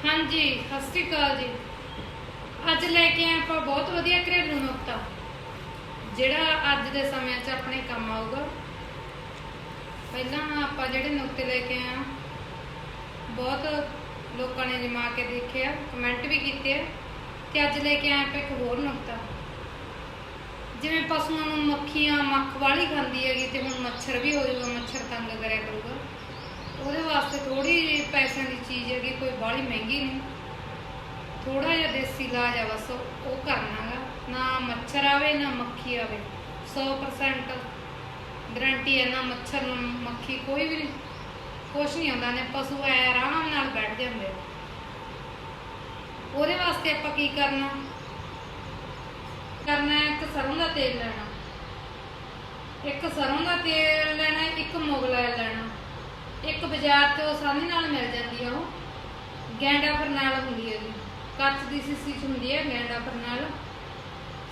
ਹਾਂਜੀ, ਸਤਿ ਸ਼੍ਰੀ ਅਕਾਲ ਜੀ। ਅੱਜ ਲੈ ਕੇ ਆਏ ਆਪਾਂ ਬਹੁਤ ਵਧੀਆ ਘਰੇਲੂ ਨੁਕਤਾ ਜਿਹੜਾ ਅੱਜ ਦੇ ਸਮੇਂ 'ਚ ਆਪਣੇ ਕੰਮ ਆਊਗਾ। ਪਹਿਲਾਂ ਆਪਾਂ ਜਿਹੜੇ ਨੁਕਤੇ ਲੈ ਕੇ ਆਏ ਬਹੁਤ ਲੋਕਾਂ ਨੇ ਜਮਾ ਕੇ ਦੇਖਿਆ ਕਮੈਂਟ ਵੀ ਕੀਤੇ ਤੇ ਅੱਜ ਲੈ ਕੇ ਆਏ ਆਪਾਂ ਇੱਕ ਹੋਰ ਨੁਕਤਾ ਜਿਵੇਂ ਪਸ਼ੂਆਂ ਨੂੰ ਮੱਖੀਆਂ, ਮੱਖ ਵਾਲੀ ਖਾਂਦੀ ਹੈਗੀ ਤੇ ਹੁਣ ਮੱਛਰ ਵੀ ਹੋ ਜਾਊਗਾ, ਮੱਛਰ ਤੰਗ ਕਰਿਆ ਕਰੂਗਾ। ਉਹਦੇ ਵਾਸਤੇ ਥੋੜੀ ਪੈਸਿਆਂ ਦੀ ਚੀਜ਼ ਹੈਗੀ, ਕੋਈ ਬਾਹਲੀ ਮਹਿੰਗੀ ਨਹੀਂ। ਥੋੜਾ ਜਿਹਾ ਦੇਸੀ ਇਲਾਜ ਆ ਬਸ, ਉਹ ਕਰਨਾਗਾ। ਨਾ ਮੱਛਰ ਆਵੇ, ਨਾ ਮੱਖੀ ਆਵੇ। 100% ਗਰੰਟੀ ਹੈ ਨਾ ਮੱਛਰ ਨਾ, ਮੱਖੀ ਕੋਈ ਵੀ ਕੁਛ ਨਹੀਂ ਹੁੰਦਾ, ਨੇ ਪਸ਼ੂ ਐ ਆਰਾਮ ਨਾਲ ਬੈਠ ਜਾਂਦੇ ਉਹਦੇ ਵਾਸਤੇ ਆਪਾਂ ਕੀ ਕਰਨਾ? ਕਰਨਾ ਹੈ ਇੱਕ ਸਰੋਂ ਦਾ ਤੇਲ ਲੈਣਾ। ਇੱਕ ਸਰੋਂ ਦਾ ਤੇਲ ਲੈਣਾ, ਇੱਕ ਮੁਗਲਾ ਲੈਣਾ। ਇੱਕ ਬਾਜ਼ਾਰ ਤੋਂ ਆਸਾਨੀ ਨਾਲ ਮਿਲ ਜਾਂਦੀ ਆ ਉਹ। ਗੈਂਡਾ ਫਰਨਾਲ ਹੁੰਦੀ ਹੈ ਜੀ। ਕੱਚ ਦੀ ਸੀਸੀ ਚ ਹੁੰਦੀ ਹੈ ਗੈਂਡਾ ਫਰਨਾਲ।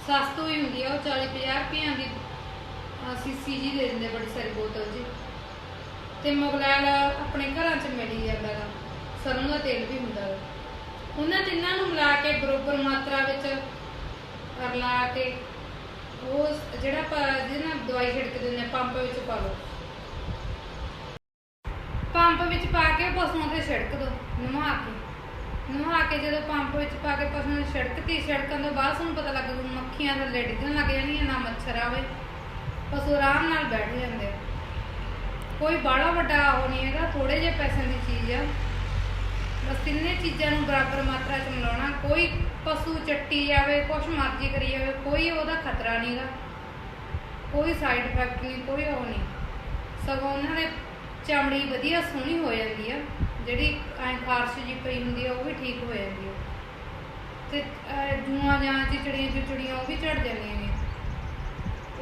ਸਸਤੂ ਹੀ ਹੁੰਦੀ ਆ ਉਹ 40 50 ਰੁਪਈਆਂ ਦੀ ਅਹ, ਸੀਸੀ ਜੀ ਦੇ ਦਿੰਦੇ ਬੜੀ ਸਾਰੀ ਬੋਤਲ ਜੀ। ਤੇ ਮੁਗਲਾਇਲ ਆਪਣੇ ਘਰਾਂ 'ਚ ਮਿਲੀ ਹੀ ਜਾਂਦਾ ਗਾ। ਸਰੋਂ ਦਾ ਤੇਲ ਵੀ ਹੁੰਦਾ ਗਾ। ਉਹਨਾਂ ਤਿੰਨਾਂ ਨੂੰ ਮਿਲਾ ਕੇ ਬਰੋਬਰ ਮਾਤਰਾ ਵਿੱਚ ਰਲਾ ਕੇ ਉਹ ਜਿਹੜਾ ਜਿਹਨਾਂ ਦਵਾਈ ਛਿੜਕ ਦਿੰਦੇ ਪੰਪ ਵਿੱਚ ਪਾ ਲਓ। ਪੰਪ ਵਿੱਚ ਪਾ ਕੇ ਪਸ਼ੂਆਂ ਤੇ ਛਿੜਕ ਦੋ ਨਵਾ ਕੇ। ਨਵਾ ਕੇ ਜਦੋਂ ਪੰਪ ਵਿੱਚ ਪਾ ਕੇ ਪਸ਼ੂਆਂ ਨੂੰ ਛਿੜਕਤੀ ਛਿੜਕਣ ਤੋਂ ਬਾਅਦ ਤੁਹਾਨੂੰ ਪਤਾ ਲੱਗ ਜੂ ਮੱਖੀਆਂ ਥੱਲੇ ਡਿੱਗਣ ਲੱਗ ਜਾਣਗੀਆਂ ਨਾ ਮੱਛਰ ਆਵੇ। ਪਸ਼ੂ ਆਰਾਮ ਨਾਲ ਬੈਠ ਜਾਂਦੇ। ਕੋਈ ਬਾੜਾ ਵੱਡਾ ਉਹ ਨਹੀਂ ਹੈਗਾ ਥੋੜੇ ਜਿਹੇ ਪੈਸਿਆਂ ਦੀ ਚੀਜ਼ ਆ। ਬਸ ਤਿੰਨੇ ਚੀਜ਼ਾਂ ਨੂੰ ਬਰਾਬਰ ਮਾਤਰਾ ਚ ਮਿਲਾਉਣਾ। ਕੋਈ ਪਸ਼ੂ ਚੱਟੀ ਜਾਵੇ, ਕੁਛ ਮਰਜ਼ੀ ਕਰੀ ਜਾਵੇ, ਕੋਈ ਉਹਦਾ ਖਤਰਾ ਨਹੀਂਗਾ ਕੋਈ ਸਾਈਡ ਇਫੈਕਟ ਨਹੀਂ ਕੋਈ ਉਹ ਨਹੀਂ ਸਗੋਂ ਉਹਨਾਂ ਦੇ ਚਮੜੀ ਵਧੀਆ ਸੋਹਣੀ ਹੋ ਜਾਂਦੀ ਆ, ਜਿਹੜੀ ਐ ਖਾਰਸ਼ ਜੀ ਪਈ ਹੁੰਦੀ ਆ, ਉਹ ਵੀ ਠੀਕ ਹੋ ਜਾਂਦੀ ਆ। ਤੇ ਜੂਆਂ ਜਾਂ ਚਿਚੜੀਆਂ ਚਿਚੜੀਆਂ ਉਹ ਵੀ ਝੜ ਜਾਂਦੀਆਂ ਨੇ।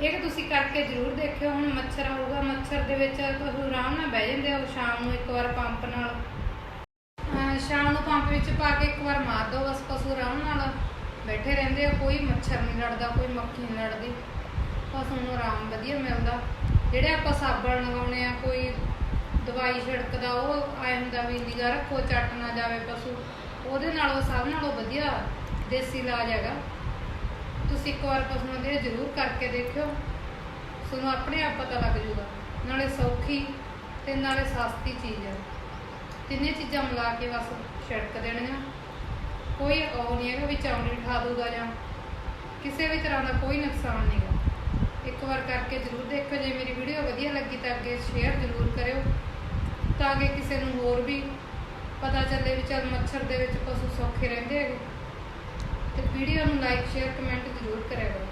ਇਹ ਕਿ ਤੁਸੀਂ ਕਰਕੇ ਜ਼ਰੂਰ ਦੇਖਿਓ, ਹੁਣ ਮੱਛਰ ਆਊਗਾ, ਮੱਛਰ ਦੇ ਵਿੱਚ ਤੁਸੀਂ ਆਰਾਮ ਨਾਲ ਬਹਿ ਜਾਂਦੇ ਹੋ ਸ਼ਾਮ ਨੂੰ ਇੱਕ ਵਾਰ ਪੰਪ ਨਾਲ। ਸ਼ਾਮ ਨੂੰ ਪੰਪ ਵਿੱਚ ਪਾ ਕੇ ਇੱਕ ਵਾਰ ਮਾਰ ਦਿਓ ਬਸ ਪਸ਼ੂ ਆਰਾਮ ਨਾਲ ਬੈਠੇ ਰਹਿੰਦੇ ਆ, ਕੋਈ ਮੱਛਰ ਨਹੀਂ ਲੜਦਾ, ਕੋਈ ਮੱਖੀ ਨਹੀਂ ਲੜਦੀ। ਪਸ਼ੂ ਨੂੰ ਆਰਾਮ ਵਧੀਆ ਮਿਲਦਾ। ਜਿਹੜੇ ਆਪਾਂ ਸਾਬਣ ਲਗਾਉਣੇ ਆ, ਕੋਈ ਦਵਾਈ ਛਿੜਕਦਾ, ਉਹ ਆਏ ਹੁੰਦਾ ਵੀ ਨਿਗਾ ਰੱਖੋ, ਚੱਟ ਨਾ ਜਾਵੇ ਪਸ਼ੂ। ਉਹਦੇ ਨਾਲੋਂ ਸਭ ਨਾਲੋਂ ਵਧੀਆ ਦੇਸੀ ਇਲਾਜ ਹੈਗਾ। ਤੁਸੀਂ ਇੱਕ ਵਾਰ ਪਸ਼ੂਆਂ ਦੇ ਜ਼ਰੂਰ ਕਰਕੇ ਦੇਖਿਓ। ਤੁਹਾਨੂੰ ਆਪਣੇ ਆਪ ਪਤਾ ਲੱਗ ਜੂਗਾ ਨਾਲੇ ਸੌਖੀ ਤੇ ਨਾਲੇ ਸਸਤੀ ਚੀਜ਼ ਹੈ। ਤਿੰਨੇ ਚੀਜ਼ਾਂ ਮਿਲਾ ਕੇ ਬਸ ਛਿੜਕ ਦੇਣੀਆਂ। ਕੋਈ ਉਹ ਨਹੀਂ ਹੈਗਾ ਵੀ ਚਮੜੀ ਠਾ ਦੂਗਾ ਜਾਂ ਕਿਸੇ ਵੀ ਤਰ੍ਹਾਂ ਦਾ ਕੋਈ ਨੁਕਸਾਨ ਨਹੀਂਗਾ ਇੱਕ ਵਾਰ ਕਰਕੇ ਜ਼ਰੂਰ ਦੇਖੋ ਜੇ ਮੇਰੀ ਵੀਡੀਓ ਵਧੀਆ ਲੱਗੀ ਤਾਂ ਅੱਗੇ ਸ਼ੇਅਰ ਜ਼ਰੂਰ ਕਰਿਓ। ਤਾਂ ਕਿ ਕਿਸੇ ਨੂੰ ਹੋਰ ਵੀ ਪਤਾ ਚੱਲੇ ਵੀ ਚੱਲ ਮੱਛਰ ਦੇ ਵਿੱਚ ਪਸ਼ੂ ਸੌਖੇ ਰਹਿੰਦੇ ਹੈਗੇ। ਤੇ ਵੀਡੀਓ ਨੂੰ ਲਾਈਕ ਸ਼ੇਅਰ ਕਮੈਂਟ ਜ਼ਰੂਰ ਕਰਿਆ ਕਰੋ।